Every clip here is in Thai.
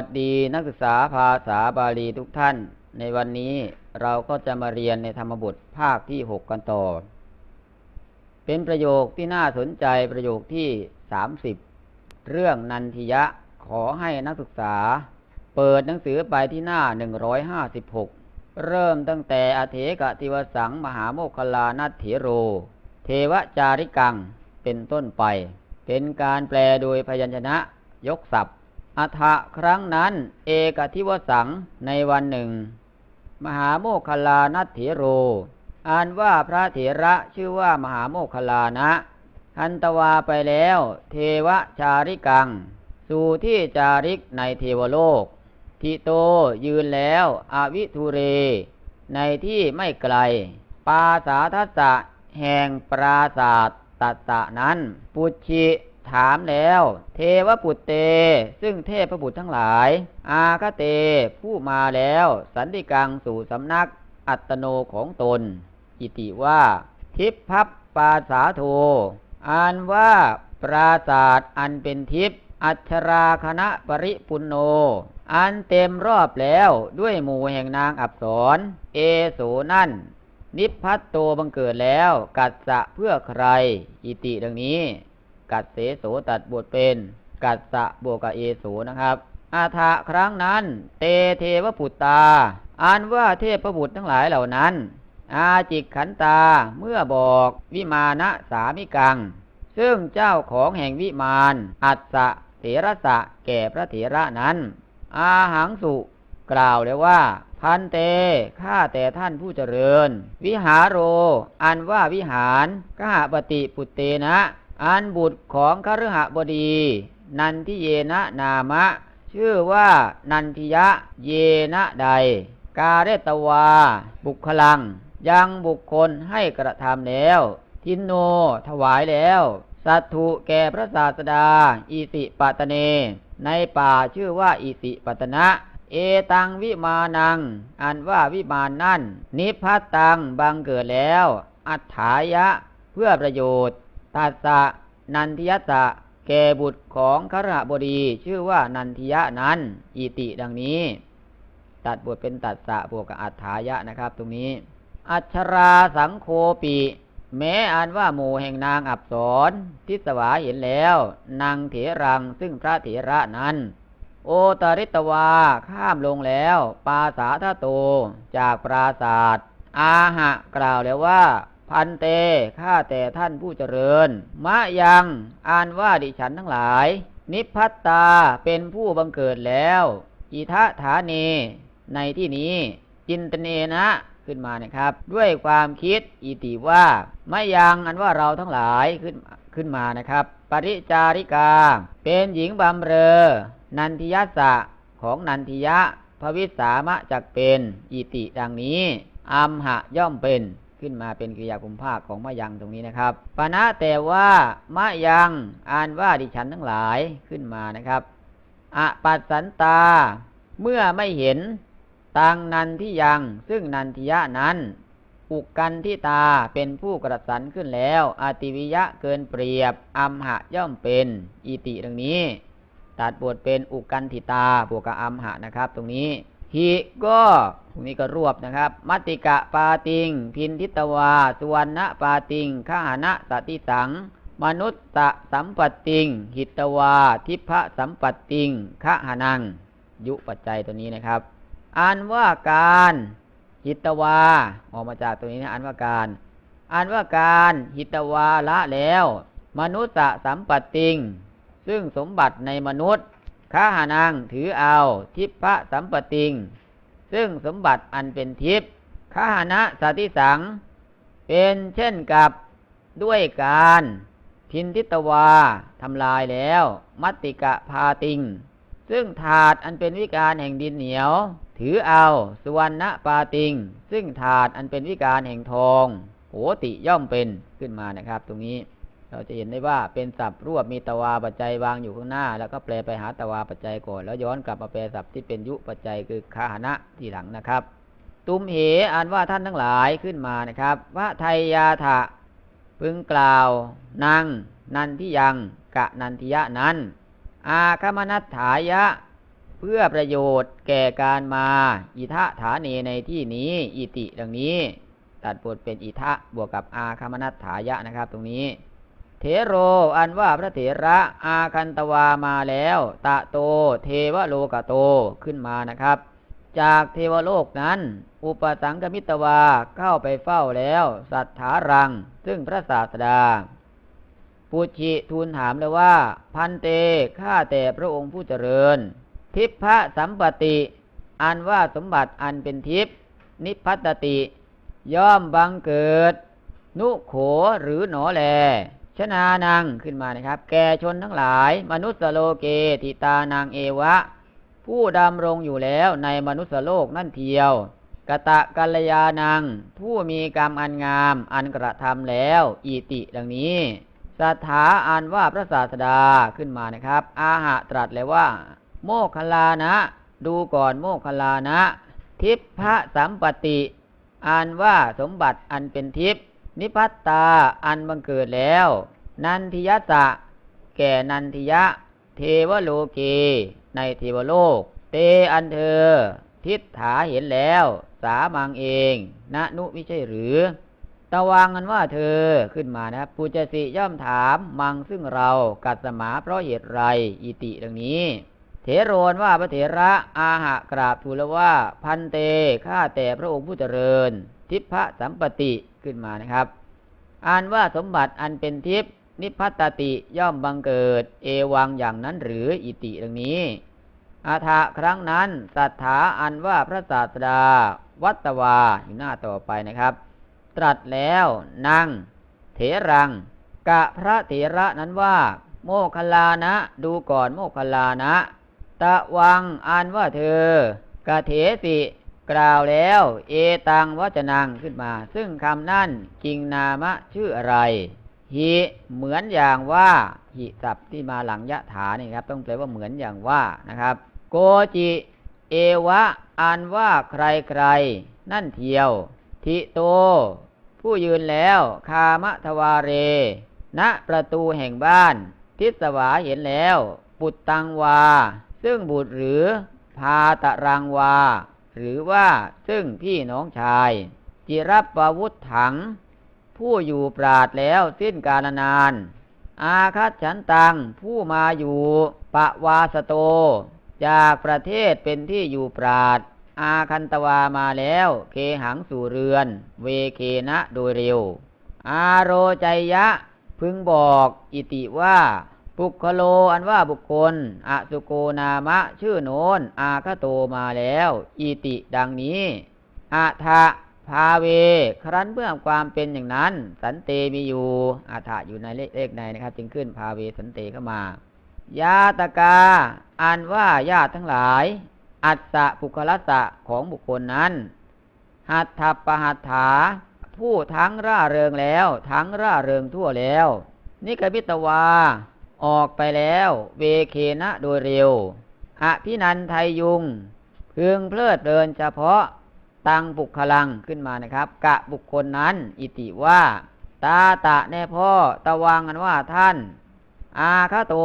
วัสดีนักศึกษาภาษาบาลีทุกท่าน ในวันนี้เราก็จะมาเรียนในธรรมบทภาคที่ 6 กันต่อ เป็นประโยคที่น่าสนใจประโยคที่ 30 เรื่องนันทิยะขอให้นักศึกษา เปิดหนังสือไปที่หน้า 156 เริ่มตั้งแต่อเถกติวสังมหาโมคคลานัตเถโร เทวจาริกังเป็นต้นไป เป็นการแปลโดยพยัญชนะยกศัพท์ อัฐะครั้งนั้น เอกทิวสังในวันหนึ่ง มหาโมคคลานัตเถโร อ่านว่าพระเถระชื่อว่ามหาโมคคลานะทันตวาไปแล้ว เทวจาริกัง สู่ที่จาริกในเทวโลก ทิโตยืนแล้วอวิทุเร ในที่ไม่ไกล ปาสาทัสะแห่งปราศาสตตะนั้น ปุชิ ถามแล้ว เทวปุตเต ซึ่งเทพบุตรทั้งหลาย อาคเต ผู้มาแล้ว สันติกังสู่สำนักอัตโนของตน อิติว่า ทิพพับปาสาโทอ่านว่าปราศาสตร์อันเป็นทิพย์อัชราคณะปริปุณโน อันเต็มรอบแล้วด้วยหมู่แห่งนางอับสร เอโสนั่น นิพพัตโตบังเกิดแล้ว กัสสะเพื่อใคร อิติดังนี้ กัดเสโสตัดบทเป็น กัสสะบวกกับเอโสนะครับ อาทะครั้งนั้น เตเทวปุตตาอ่านว่าเทพบุตรทั้งหลายเหล่านั้น อาจิกขันตาเมื่อบอกวิมานะสามิกัง ซึ่งเจ้าของแห่งวิมาน อัสสะเถระสะแก่พระเถระนั้น อาหังสุกล่าวเลยว่า พันเตข้าแต่ท่านผู้เจริญ วิหารโร อันว่าวิหารกหปฏิปุตเตนะ อันบุตรของคฤหบดี นันทิเยนะนามะ ชื่อว่านันทิยะเยนะใด กาเรตวา บุคลัง ยังบุคคลให้กระทำแล้ว ทินโนถวายแล้ว สัตถุแก่พระศาสดา อิสิปตเน ในป่าชื่อว่าอิสิปตนะเอตังวิมานัง อันว่าวิมานนั่น นิพพัตตังบังเกิดแล้ว อัฏฐายะ เพื่อประโยชน์ ตัสสะนันทิยสะแก่บุตรของครหบดีชื่อว่านันทิยะนั้น อิติดังนี้ ตัดบทเป็นตัดสะบวกกับอัฏฐายะนะครับ ตรงนี้ อัชราสังโคปิ แม้อ่านว่าหมู่แห่งนางอับสรทิสวาเห็นแล้ว นางเถรังซึ่งพระเถระนั้น โอตริตวาข้ามลงแล้ว ปาสาทโตจากปราศาสตร์อาหะกล่าวแล้วว่า พันเตข้าแต่ท่านผู้เจริญ มะยังอ่านว่าดิฉันทั้งหลาย นิพพัตตาเป็นผู้บังเกิดแล้ว อิทะฐาเน ในที่นี้ จินตเนนะขึ้นมานะครับ ด้วยความคิดอิติว่ามะยังอันว่าเราทั้งหลายขึ้นขึ้นมานะครับ ปริจาริกา เป็นหญิงบำเรอ นันทิยะสะของนันทิยะภวิสามะจักเป็น อิติดังนี้อัมหะย่อมเป็น ขึ้นมาเป็นกริยาคุมภาคของมะยังตรงนี้นะครับปณะแต่ว่ามะยังอ่านว่าดิฉันทั้งหลายขึ้นมานะครับอปัสสันตา เมื่อไม่เห็นตังนันทิยัง ซึ่งนันทิยะนั้นอุกกันที่ตาเป็นผู้กระสันขึ้นแล้วอติวิยะเกินเปรียบอัมหะย่อมเป็นอิติดังนี้ ตัดบทเป็นอุกกันทิตาบวกกับอัมหะนะครับ ตรงนี้หิก็ นี้ก็รวบนะครับ มัตติกะปาติง พินทิตวาสุวรรณปาติงข้าหนะสติสัง มนุษตะสัมปติง หิตวา ทิพะสัมปติงขะหานัง ยุปัจจัยตัวนี้นะครับอ่านว่าการหิตวา ออกมาจากตัวนี้นะอ่านว่าการอ่านว่าการหิตวาละแล้ว มนุษตะสัมปติง ซึ่งสมบัติในมนุษย์ข้าหานังถือเอา ทิพะสัมปติง ซึ่งสมบัติอันเป็นทิพย์ข้าหานะสติสัง เป็นเช่นกับด้วยการพินทิตวาทำลายแล้ว มัตติกะพาติง ซึ่งถาดอันเป็นวิการแห่งดินเหนียว ถือเอาสุวรรณปาติง ซึ่งถาดอันเป็นวิการแห่งทองโหติย่อมเป็นขึ้นมานะครับ ตรงนี้ เราจะเห็นได้ว่าเป็นศัพท์รวบมีตวาปัจจัยวางอยู่ข้างหน้า แล้วก็แปลไปหาตวาปัจจัยก่อนแล้วย้อนกลับมาแปลศัพท์ที่เป็นยุปัจจัยคือคาหนะที่หลังนะครับ ตุมเหอ่านว่าท่านทั้งหลายขึ้นมานะครับว่าไทยาถะพึงกล่าว นางนันทิยังกะนันทิยะนั้น อาคมนัตถายะ เพื่อประโยชน์แก่การมา อิทะฐาเนในที่นี้ อิติดังนี้ ตัดบทเป็นอิทะบวกกับอาคมนัตถายะนะครับ ตรงนี้ เทโร อันว่าพระเถระอาคันตวามาแล้ว ตะโต เทวโลกโตขึ้นมานะครับ จากเทวโลกนั้น อุปสังกมิตวาเข้าไปเฝ้าแล้ว สัทธารัง ซึ่งพระศาสดา ปุชิทูลถามเลยว่า พันเตข้าแต่พระองค์ผู้เจริญ ทิพพะสัมปติ อันว่าสมบัติอันเป็นทิพนิพพัตติ ย่อมบังเกิด นุโขหรือหนอแล ชนานังขึ้นมานะครับ แก่ชนทั้งหลาย มนุสโลเกติตานางเอวะ ผู้ดำรงอยู่แล้วในมนุสโลกนั่นเทียวกตะกัลยานัง ผู้มีกรรมอันงามอันกระทำแล้วอีติดังนี้สถาอันว่าพระศาสดาขึ้นมานะครับ อาหะตรัสเลยว่า โมคลานะ ดูก่อนโมคลลานะ ทิพพะสัมปติอันว่าสมบัติอันเป็นทิพย์ นิพัตตาอันบังเกิดแล้ว นันทิยสะแก่นันทิยะ เทวโลเกในเทวโลก เตอันเธอ ทิฏฐาเห็นแล้ว สามังเองนะนุไม่ใช่หรือ ตะวังกันว่าเธอขึ้นมานะปูจสิย่อมถามมังซึ่งเรากัดสมาเพราะเหตุไรอิติดังนี้เถโรนว่าพระเถระอาหะกราบทูลว่า พันเตข้าแต่พระองค์ผู้เจริญ ทิพะสัมปติขึ้นมานะครับ อ่านว่าสมบัติอันเป็นทิพนิพพัตติย่อมบังเกิด เอวังอย่างนั้นหรืออิติดังนี้ อาทะครั้งนั้นสัทธาอันว่าพระศาสดา วัตวาอยู่หน้าต่อไปนะครับ ตรัสแล้วนั่งเถรัง กะพระเถระนั้นว่า โมคลานะ ดูก่อนโมคลลานะ ตะวังอันว่าเธอกะเถสิ กล่าวแล้ว เอตังวจนังขึ้นมา ซึ่งคำนั่นจริงนามะชื่ออะไร หิเหมือนอย่างว่า หิศัพท์ที่มาหลังยะถานี่ครับ ต้องแปลว่าเหมือนอย่างว่านะครับ โกจิ เอวะอันว่าใครใครนั่นเทียว ทิโต ผู้ยืนแล้ว คามะทวาเร ณประตูแห่งบ้าน ทิศวาเห็นแล้ว ปุตตังวา ซึ่งบุตรหรือ พาตะรังวา หรือว่าซึ่งพี่น้องชาย จิรับปวุธถัง ผู้อยู่ปราดแล้วสิ้นกาลนาน อาคัตฉันตังผู้มาอยู่ปะวาสโต จากประเทศเป็นที่อยู่ปราด อาคันตวามาแล้วเคหังสู่เรือน เวเคนะโดยเร็ว อาโรใจยะพึงบอกอิติว่า ปุคโลอันว่าบุคคล อสุโกนามะ ชื่อโนนอาคโตมาแล้วอิติดังนี้อัทะพาเว ครั้นเพื่อความเป็นอย่างนั้น สันเตมีอยู่อัฐะอยู่ในเลขเลขในนะครับ จึงขึ้นพาเวสันเตเข้ามายาตกา อันว่าญาติทั้งหลาย อัตตะปุคลัสะของบุคคลนั้นหัตถปหัตถา ผู้ทั้งร่าเริงแล้ว ทั้งร่าเริงทั่วแล้ว นิกบิตวา ออกไปแล้ว เวเคนะโดยเร็ว อภินันไทยยุง พึงเพลิดเพลินเฉพาะตังบุคลังขึ้นมานะครับ กะบุคคลนั้น อิติว่า ตาตะแน่พ่อตะวังกันว่าท่าน อาคาโต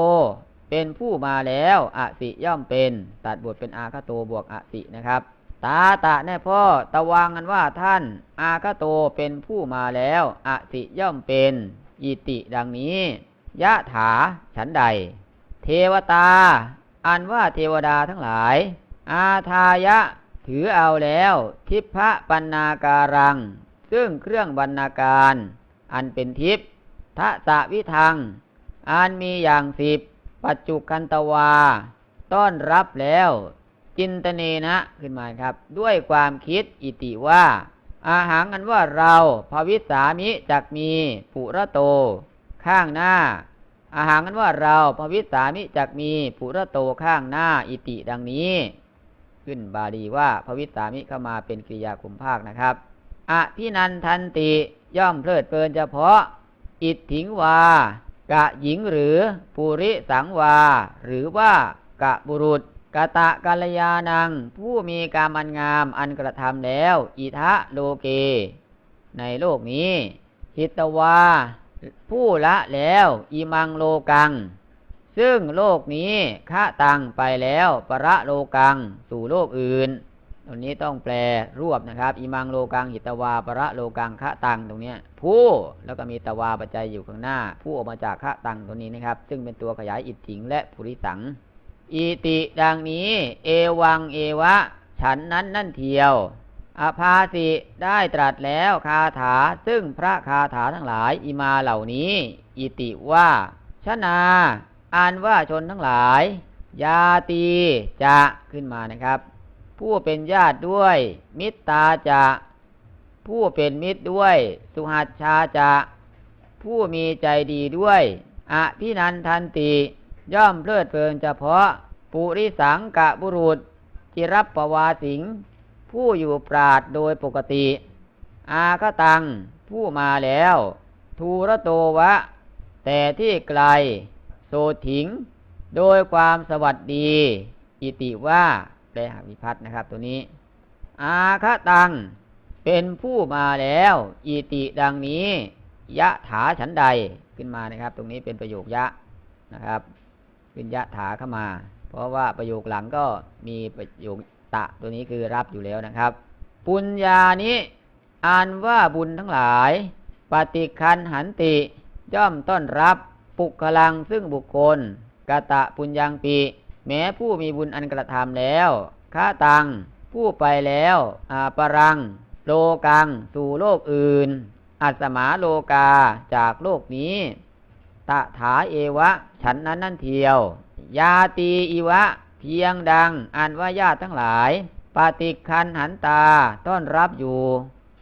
เป็นผู้มาแล้วอสิย่อมเป็น ตัดบทเป็นอาคาโตบวกอสินะครับ ตาตะแน่พ่อตะวังกันว่าท่าน อาคาโตเป็นผู้มาแล้วอสิย่อมเป็น อิติดังนี้ ยะถาฉันใด เทวตา อันว่าเทวดาทั้งหลาย อาทายะถือเอาแล้ว ทิพะปันนาการัง ซึ่งเครื่องบรรณาการ อันเป็นทิพทะสะวิทัง อันมีอย่างสิบ ปัจจุกันตวา ต้อนรับแล้ว จินตเนนะขึ้นมาครับ ด้วยความคิดอิติว่า อาหารกันว่าเราภวิสามิจักมี ปุระโต ข้างหน้า อาหารกันว่าเราภวิสามิจักมีปุระโตข้างหน้าอิติดังนี้ ขึ้นบาลีว่าภวิสามิเข้ามาเป็นกริยาคุมภาคนะครับอภินันทันติย่อมเพลิดเพลินเฉพาะ อิทถิงวากะหญิงหรือปุริสังวา หรือว่ากะบุรุษกะตะกัลยานัง ผู้มีกามันงามอันกระทำแล้ว อิทะโลเก ในโลกนี้ หิตวา ผู้ละแล้วอิมังโลกัง ซึ่งโลกนี้ฆะตังไปแล้วประโลกัง สู่โลกอื่น ตรงนี้ต้องแปลรวบนะครับอิมังโลกังหิตวาประโลกังฆะตังตรงนี้ผู้แล้วก็มีตวาปัจจัยอยู่ข้างหน้า ผู้ออกมาจากฆะตังตัวนี้นะครับ ซึ่งเป็นตัวขยายอิทธิงและภูริสังอีติดังนี้ เอวังเอวะ ฉันนั้นนั่นเทียว อภาสิได้ตรัสแล้วคาถาซึ่งพระคาถาทั้งหลายอิมาเหล่านี้ อิติว่าชนาอ่านว่าชนทั้งหลาย ยาตีจะขึ้นมานะครับ ผู้เป็นญาติด้วย มิตรตาจะ ผู้เป็นมิตรด้วย สุหัชชาจะ ผู้มีใจดีด้วยอภินันทันติย่อมเพลิดเพลินเฉพาะ ปุริสังกะบุรุษ จิรับปวาสิง ผู้อยู่ปราดโดยปกติ อาคตัง ผู้มาแล้ว ทูระโตวะ แต่ที่ไกล โสถิง โดยความสวัสดี อิติว่าแปลหาวิพัฒน์นะครับตัวนี้ อาคตัง เป็นผู้มาแล้ว อิติดังนี้ ยะถาฉันใดขึ้นมานะครับ ตรงนี้เป็นประโยคยะนะครับขึ้นยะถาเข้ามา เพราะว่าประโยคหลังก็มีประโยค ตะตัวนี้คือรับอยู่แล้วนะครับ ปุญญานี้อ่านว่าบุญทั้งหลาย ปฏิคันหันติ ย่อมต้อนรับปุกลังซึ่งบุคคลกะตะปุญญังปี แม้ผู้มีบุญอันกระทำแล้วค้าตัง ผู้ไปแล้วอาปรัง โลกัง สู่โลกอื่น อัสมาโลกาจากโลกนี้ตะถาเอวะ ฉันนั้นนั่นเทียว ยาตีอีวะ เพียงดังอันว่าญาติทั้งหลาย ปฏิคันหันตาต้อนรับอยู่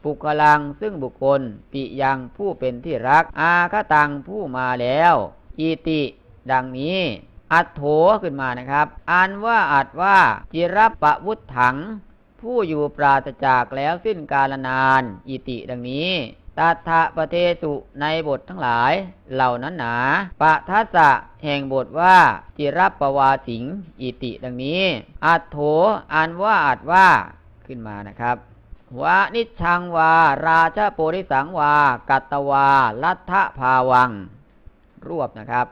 ปุกลังซึ่งบุคคลปิยังผู้เป็นที่รัก อาคตังผู้มาแล้วอีติดังนี้ อัดโถขึ้นมานะครับอ่านว่าอัดว่าจิรับปะวุฒถัง ผู้อยู่ปราศจากแล้วสิ้นกาลนาน อิติดังนี้ ตัทะปะเทสุในบททั้งหลายเหล่านั้นหนาปะทัสสะแห่งบทว่าจิรับปวาสิงอิติดังนี้ อัดโถอ่านว่าอัดว่าขึ้นมานะครับวานิชชังวา ราชโปริสังวา กัตตวา ลัทธภาวัง รวบนะครับ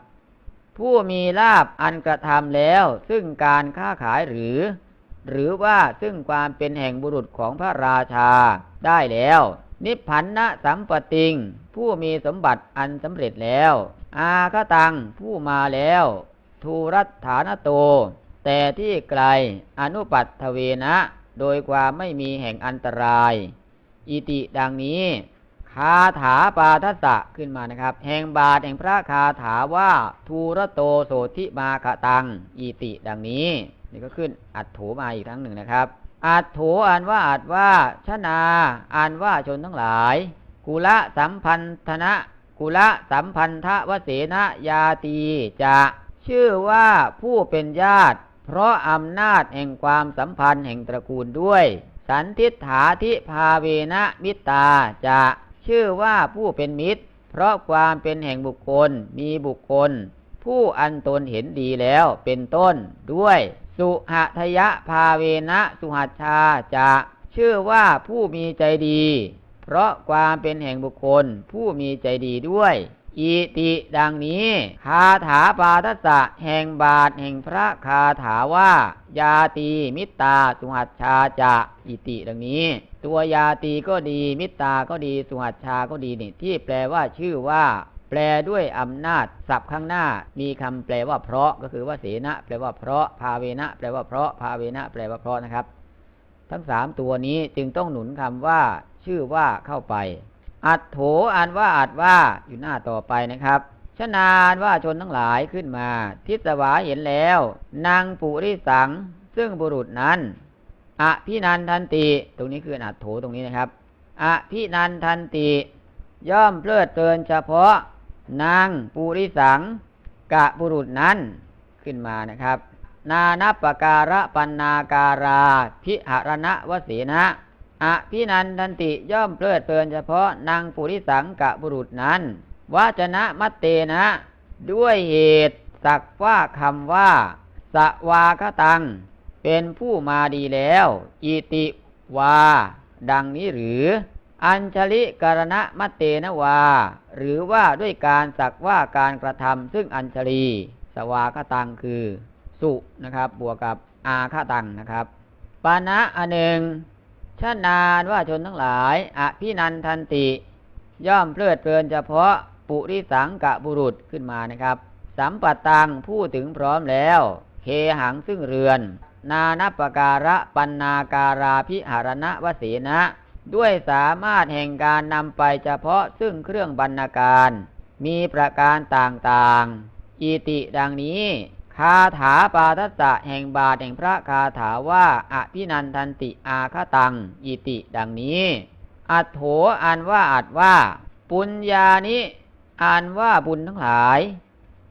ผู้มีลาบอันกระทำแล้ว ซึ่งการค้าขายหรือ หรือว่าซึ่งความเป็นแห่งบุรุษของพระราชาได้แล้ว นิพพันนะสัมปติง ผู้มีสมบัติอันสำเร็จแล้ว อาคตังผู้มาแล้ว ทูรัฐานโต แต่ที่ไกลอนุปัตถเวนะ โดยความไม่มีแห่งอันตราย อิติดังนี้ คาถาปาทัสสะขึ้นมานะครับ แห่งบาทแห่งพระคาถาว่า ทูรโตโสธิมาคตัง อิติดังนี้ นี่ก็ขึ้นอัดโถมาอีกครั้งหนึ่งนะครับ อัดโถอ่านว่าอัดว่าชนาอ่านว่าชนทั้งหลาย กุละสัมพันธนะกุละสัมพันธวเสนยาตีจะชื่อว่าผู้เป็นญาติ เพราะอำนาจแห่งความสัมพันธ์แห่งตระกูลด้วย สันทิฏฐาทิภาเวนะมิตตาจะชื่อว่าผู้เป็นมิตร เพราะความเป็นแห่งบุคคลมีบุคคล ผู้อันตนเห็นดีแล้วเป็นต้นด้วย สุหทยะภาเวนะสุหัชชาจะชื่อว่าผู้มีใจดี เพราะความเป็นแห่งบุคคลผู้มีใจดีด้วยอิติดังนี้ คาถาปาทัสะแห่งบาทแห่งพระคาถาว่า ยาตีมิตตาสุหัชชาจะอิติดังนี้ ตัวยาตีก็ดีมิตตาก็ดีสุหัชชาก็ดีนี่ที่แปลว่าชื่อว่า แปลด้วยอำนาจศัพท์ข้างหน้า มีคำแปลว่าเพราะก็คือว่าเสนะแปลว่าเพราะภาเวนะแปลว่าเพราะภาเวนะแปลว่าเพราะนะครับ ทั้งสามตัวนี้จึงต้องหนุนคำว่า ชื่อว่าเข้าไป อัดโถอ่านว่าอัดว่าอยู่หน้าต่อไปนะครับชนานว่าชนทั้งหลายขึ้นมา ทิศวาเห็นแล้ว นางปุริสัง ซึ่งบุรุษนั้นอภินันทันติ ตรงนี้คืออัดโถตรงนี้นะครับอภินันทันติ ย่อมเพลิดเพลินเฉพาะ นางปุริสังกะบุรุษนั้นขึ้นมานะครับ นานัปการะปันนาการา พิหรณะวเสนะอภินันทันติย่อมเพลิดเพลินเฉพาะนางปุริสังกะบุรุษนั้นวาจนะมัตเตนะ ด้วยเหตุสักว่าคำว่า สวาคตัง เป็นผู้มาดีแล้ว อิติวา ดังนี้หรือ อัญชลิกรณะมัตเตนะวา หรือว่าด้วยการสักว่าการกระทำซึ่งอัญชลี สวาคตังคือ สุนะครับ บวกกับอาคตังนะครับปานะอันหนึ่งชนานว่าชนทั้งหลายอภินันทันติ ย่อมเพลิดเพลินเฉพาะปุริสังกะบุรุษขึ้นมานะครับ สัมปัตตังพูดถึงพร้อมแล้ว เคหังซึ่งเรือน นานปการะปันนาการาพิหารณวเสนะ ด้วยสามารถแห่งการนำไปเฉพาะซึ่งเครื่องบรรณาการ มีประการต่างๆ อิติดังนี้ คาถาปาทัสสะแห่งบาทแห่งพระคาถาว่าอภินันทันติอาคตัง อิติดังนี้ อัตโถอันว่าอัดว่า ปุญญานิอันว่าบุญทั้งหลาย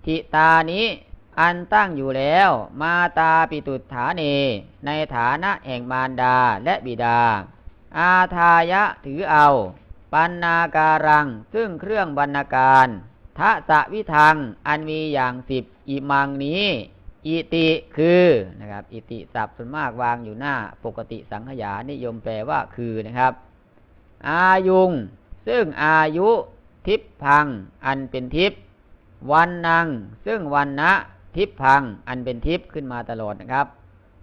ทิตานิอันตั้งอยู่แล้ว มาตาปิตุฐาเน ในฐานะแห่งมารดาและบิดา อาทายะถือเอา ปันนาการัง ซึ่งเครื่องบรรณาการทะสะวิทัง อันมีอย่างสิบอิมังนี้ อิติคือนะครับ อิติศัพส่วนมากวางอยู่หน้าปกติสังขยานิยมแปลว่าคือนะครับ อายุง ซึ่งอายุทิพพัง อันเป็นทิพวันนัง ซึ่งวันนะทิพพัง อันเป็นทิพขึ้นมาตลอดนะครับ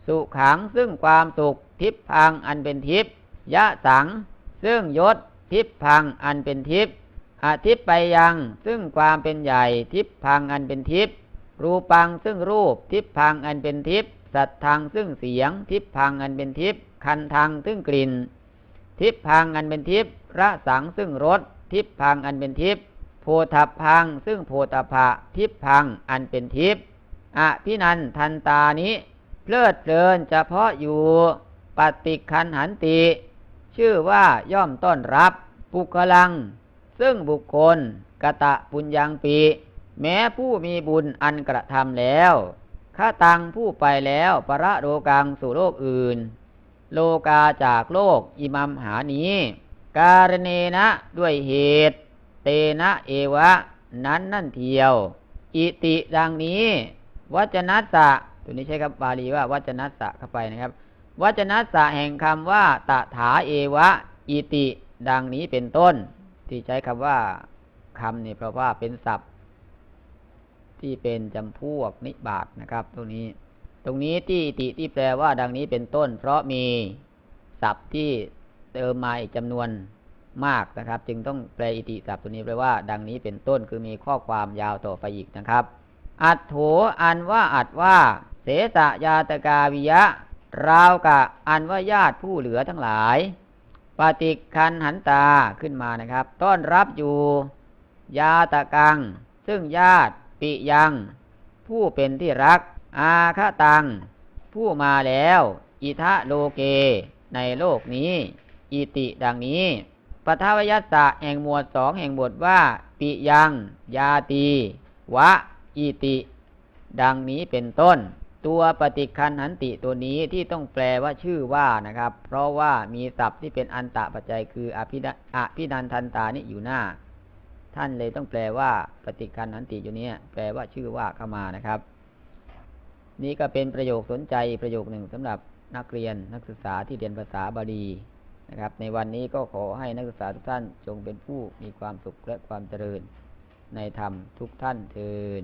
สุขังซึ่งความสุขทิพพังอันเป็นทิพ ยะสัง ซึ่งยศทิพพังอันเป็นทิพอาทิพไปยัง ซึ่งความเป็นใหญ่ทิพพังอันเป็นทิพรูปังซึ่งรูปทิพพังอันเป็นทิพสัตทังซึ่งเสียงทิพพังอันเป็นทิพคันทังซึ่งกลิ่น ทิพพังอันเป็นทิพระสังซึ่งรสทิพพังอันเป็นทิพโพธพังซึ่งโพธพะทิพพังอันเป็นทิพอภินันทันตานี้เพลิดเพลินเฉพาะอยู่ปฏิคันหันติ ชื่อว่าย่อมต้อนรับ ปุกลัง ซึ่งบุคคลกะตะปุญญังปีแม้ผู้มีบุญอันกระทำแล้วข้าตังผู้ไปแล้วประโรกังสู่โลกอื่น โลกาจากโลกอิมัมหานี้ การเนนะด้วยเหตุ เตนะเอวะ นั้นนั่นเทียว อิติดังนี้ วัจนัสสะตัวนี้ใช้คำบาลีว่าวัจนัสสะเข้าไปนะครับ วัจนัสะแห่งคำว่า ตถาเอวะ อิติ ดังนี้เป็นต้น ที่ใช้คำว่าคำนี่เพราะว่าเป็นศัพท์ ที่เป็นจำพวกนิบาตนะครับ ตรงนี้ ตรงนี้ที่อิติที่แปลว่า ดังนี้เป็นต้น เพราะมีศัพท์ที่เติมมาอีกจำนวนมากนะครับ จึงต้องแปลอิติศัพท์ตัวนี้แปลว่า ดังนี้เป็นต้นคือมีข้อความยาวต่อไปอีกนะครับ อัตโถอันว่าอัดว่า เสสะยาตกาวิยะ ราวกะอันว่าญาติผู้เหลือทั้งหลาย ปฏิคันหันตาขึ้นมานะครับ ต้อนรับอยู่ยาตะกัง ซึ่งญาติปิยัง ผู้เป็นที่รัก อาคตัง ผู้มาแล้ว อิทะโลเก ในโลกนี้ อิติดังนี้ปทวยัสสะแห่งหมวดสองแห่งบทว่า ปิยัง ยาตี วะ อิติ ดังนี้เป็นต้น ตัวปฏิคันหันติตัวนี้ที่ต้องแปลว่าชื่อว่านะครับ เพราะว่ามีศัพท์ที่เป็นอันตะปัจจัยคืออภิอภินันทันตานี่อยู่หน้า ท่านเลยต้องแปลว่าปฏิคันหันติอยู่นี้แปลว่าชื่อว่าเข้ามานะครับ นี่ก็เป็นประโยคสนใจประโยคหนึ่งสำหรับนักเรียนนักศึกษาที่เรียนภาษาบาลีนะครับ ในวันนี้ก็ขอให้นักศึกษาทุกท่านจงเป็นผู้มีความสุขและความเจริญในธรรมทุกท่านเทิน